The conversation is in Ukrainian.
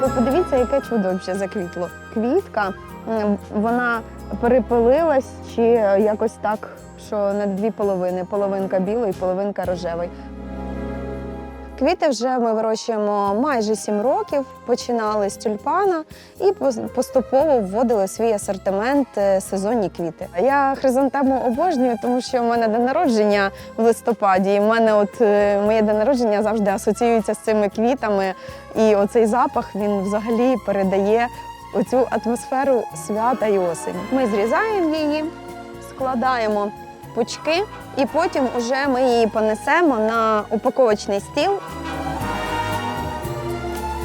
Ви подивіться, яке чудо взагалі заквітло. Квітка, вона перепилилась чи якось так, що на дві половини: половинка білої, половинка рожевої. Квіти вже ми вирощуємо майже 7 років. Починали з тюльпана і пос- поступово вводили свій асортимент е, сезонні квіти. Я хризантему обожнюю, тому що в мене день народження в листопаді. І в мене от е, моє день народження завжди асоціюється з цими квітами. І оцей запах він взагалі передає оцю атмосферу свята і осені. Ми зрізаємо її, складаємо пучки, і потім уже ми її понесемо на упаковочний стіл.